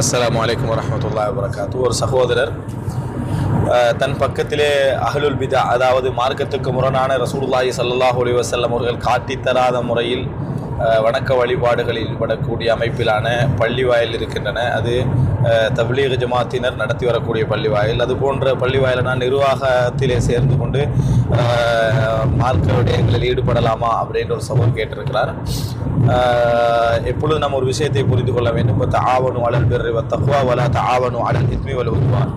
அஸ்லாம் வலைக்கம் வரமத்துல்லா வரகாத்து ஒரு சகோதரர் தன் பக்கத்திலே அகலுல் பிதா அதாவது மார்க்கத்துக்கு முரணான ரசூல்லாஹி ஸல்லல்லாஹு அலி வசல்லம் அவர்கள் காட்டித் தராத முறையில் வணக்க வழிபாடுகளில் ஈடுபடக்கூடிய அமைப்பிலான பள்ளி வாயில் இருக்கின்றன. அது தபிலீக ஜமாத்தினர் நடத்தி வரக்கூடிய பள்ளி வாயில் அது போன்ற பள்ளி வாயில நான் நிர்வாகத்திலே சேர்ந்து கொண்டு மார்க்க விடயங்களில் ஈடுபடலாமா அப்படின்ற ஒரு சகோதரர் கேட்டிருக்கிறார். எப்பொழுது நம்ம ஒரு விஷயத்தை புரிந்து கொள்ள வேண்டும்? இப்போ தாவணும் அலல் பெரு தக்குவா வலா தாவணும் அலல் இத்மி வல உத்வான்.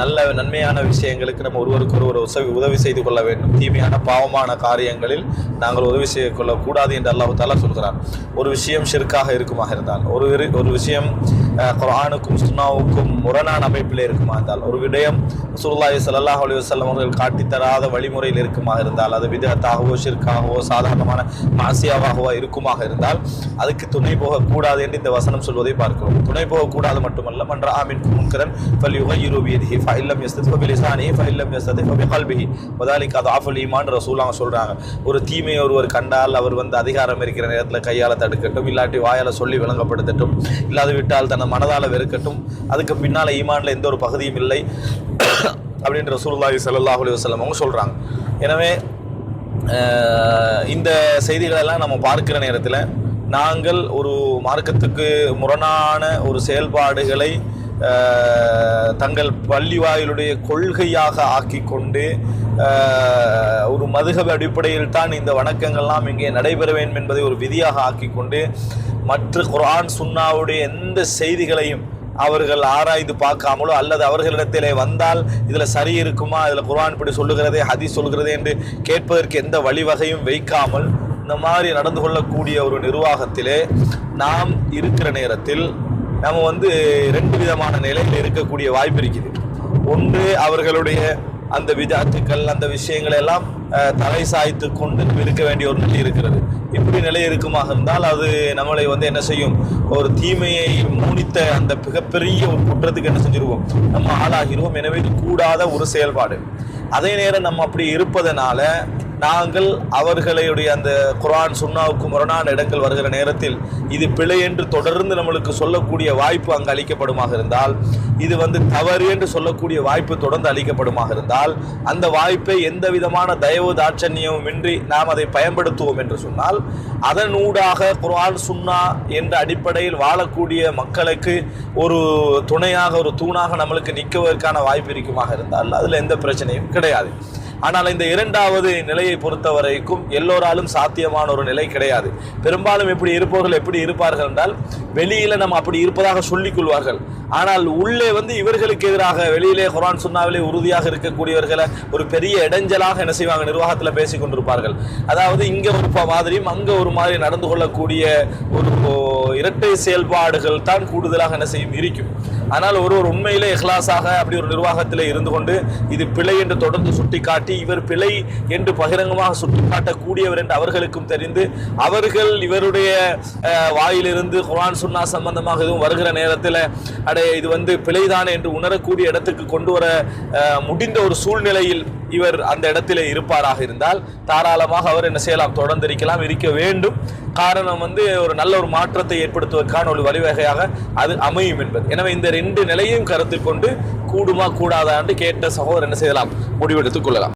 நல்ல நன்மையான விஷயங்களுக்கு நம்ம ஒருவருக்கு ஒருவர் உதவி உதவி செய்து கொள்ள வேண்டும். தீமையான பாவமான காரியங்களில் நாங்கள் உதவி செய்து கொள்ளக்கூடாது என்று அல்லாஹ் தாலா சொல்கிறார் ஒரு விஷயம் ஷிர்காக இருக்குமாக இருந்தால் ஒரு ஒரு விஷயம் குரானுக்கும் சுன்னாவுக்கும் முரணான அமைப்பில் இருக்குமா இருந்தால் ஒரு விடயம் சுல்லாஹி சல்லாஹ் அலி வல்லம் அவர்கள் காட்டித் தராத வழிமுறையில் இருக்குமாக இருந்தால் அது விதத்தாகவோ ஷிர்காகவோ சாதாரணமான மாசியாவாகவோ இருக்குமாக இருந்தால் அதுக்கு துணை போகக்கூடாது என்று இந்த வசனம் சொல்வதை பார்க்கிறோம். துணை போகக்கூடாது மட்டுமல்ல மன்ற ஆமின் முன்கரன் ஃபல் யுகையிரு பியதிஹி ஃபஇல்லம் யஸ்ததி ஃபபிலிசானிஹி ஃபஇல்லம் யஸ்ததி ஃபபிகல்பிஹி அது ஆஃபுல் ஈமான் ரசூலாக சொல்கிறாங்க ஒரு தீமையை ஒருவர் கண்டால் அவர் வந்து அதிகாரம் இருக்கிற நேரத்தில் கையால் தடுக்கட்டும் இல்லாட்டி வாயால் சொல்லி விளங்கப்படுத்தட்டும் இல்லாது விட்டால் தன்னை மனதால் வெறுக்கட்டும். அதுக்கு பின்னால் ஈமானில் எந்த ஒரு பகுதியும் இல்லை. அப்படின்ற ரசூலுல்லாஹி ஸல்லல்லாஹு அலைஹி வஸல்லம் அவங்க சொல்கிறாங்க எனவே இந்த செய்திகளெல்லாம் நம்ம பார்க்கிற நேரத்தில் நாங்கள் ஒரு மார்க்கத்துக்கு முரணான ஒரு செயல்பாடுகளை தங்கள் பள்ளி வாயிலுடைய கொள்கையாக ஆக்கி கொண்டு ஒரு மதுகப அடிப்படையில் தான் இந்த வணக்கங்கள்லாம் இங்கே நடைபெற வேண்டும் என்பதை ஒரு விதியாக ஆக்கி கொண்டு மற்ற குர்ஆன் சுன்னாவுடைய எந்த செய்திகளையும் அவர்கள் ஆராய்ந்து பார்க்காமலோ அல்லது அவர்களிடத்திலே வந்தால் இதில் சரி இருக்குமா இதில் குரான் இப்படி சொல்லுகிறதே ஹதி சொல்லுகிறதே என்று கேட்பதற்கு எந்த வழிவகையும் வைக்காமல் இந்த மாதிரி நடந்து கொள்ளக்கூடிய ஒரு நிர்வாகத்திலே நாம் இருக்கிற நேரத்தில் நம்ம வந்து ரெண்டு விதமான நிலையில் இருக்கக்கூடிய வாய்ப்பு இருக்குது. ஒன்று அவர்களுடைய அந்த விதாத்துக்கள் அந்த விஷயங்களை எல்லாம் தலை சாய்த்து கொண்டு இருக்க வேண்டிய ஒரு நிலை இருக்கிறது. இப்படி நிலை இருக்குமாக இருந்தால் அது நம்மளை வந்து என்ன செய்யும்? ஒரு தீமையை மூனித்த அந்த மிகப்பெரிய ஒரு குற்றத்துக்கு என்ன செஞ்சிருவோம்? நம்ம ஆளாகிறோம். எனவே இது கூடாத ஒரு செயல்பாடு. அதே நேரம் நம்ம அப்படி இருப்பதனால நாங்கள் அவர்களுடைய அந்த குரான் சுண்ணாவுக்கு முரணான இடங்கள் வருகிற நேரத்தில் இது பிழை என்று தொடர்ந்து நம்மளுக்கு சொல்லக்கூடிய வாய்ப்பு அங்கு அளிக்கப்படுமாக இருந்தால் இது வந்து தவறு என்று சொல்லக்கூடிய வாய்ப்பு தொடர்ந்து அளிக்கப்படுமாக இருந்தால் அந்த வாய்ப்பை எந்த விதமான தயவு தாட்சண்யமும் இன்றி நாம் அதை பயன்படுத்துவோம் என்று சொன்னால் அதனூடாக குரான் சுன்னா என்ற அடிப்படையில் வாழக்கூடிய மக்களுக்கு ஒரு துணையாக ஒரு தூணாக நம்மளுக்கு நிற்குவதற்கான வாய்ப்பு இருக்குமாக இருந்தால் அதில் எந்த பிரச்சனையும் கிடையாது. ஆனால் இந்த இரண்டாவது நிலையை பொறுத்த வரைக்கும் எல்லோராலும் சாத்தியமான ஒரு நிலை கிடையாது. பெரும்பாலும் இப்படி இருப்பவர்கள் எப்படி இருப்பார்கள் என்றால் வெளியில நம்ம அப்படி இருப்பதாக சொல்லிக் கொள்வார்கள். ஆனால் உள்ளே வந்து இவர்களுக்கு எதிராக வெளியிலே குரான் சுன்னாவிலே உறுதியாக இருக்கக்கூடியவர்களை ஒரு பெரிய இடைஞ்சலாக என்ன செய்வாங்க? நிர்வாகத்தில் பேசிக் கொண்டிருப்பார்கள். அதாவது இங்கே ஒரு மாதிரியும் அங்கே ஒரு மாதிரி நடந்து கொள்ளக்கூடிய ஒரு இரட்டை செயல்பாடுகள் தான் கூடுதலாக என்ன செய்யும்? இருக்கும். ஆனால் ஒரு ஒரு உண்மையிலே இஹ்லாஸாக அப்படி ஒரு நிர்வாகத்தில் இருந்து கொண்டு இது பிழை என்று தொடர்ந்து சுட்டிக்காட்டி இவர் பிழை என்று பகிரங்கமாக சுட்டிக்காட்டக்கூடியவர் என்று அவர்களுக்கும் தெரிந்து அவர்கள் இவருடைய வாயிலிருந்து குரான் சுன்னா சம்பந்தமாக எதுவும் வருகிற நேரத்தில் அடே இது வந்து பிழைதானே என்று உணரக்கூடிய இடத்துக்கு கொண்டு வர முடிந்த ஒரு சூழ்நிலையில் இவர் அந்த இடத்திலே இருப்பாராக இருந்தால் தாராளமாக அவர் என்ன செய்யலாம் தொடர்ந்திருக்கலாம் இருக்க வேண்டும். காரணம் வந்து ஒரு நல்ல ஒரு மாற்றத்தை ஏற்படுத்துவதற்கான ஒரு வழிவகையாக அது அமையும் என்பது. எனவே இந்த ரெண்டு நிலையையும் கருத்தில் கொண்டு கூடுமா கூடாதா என்று கேட்ட சகோதரர் என்ன செய்யலாம்? முடிவெடுத்துக் கொள்ளலாம்.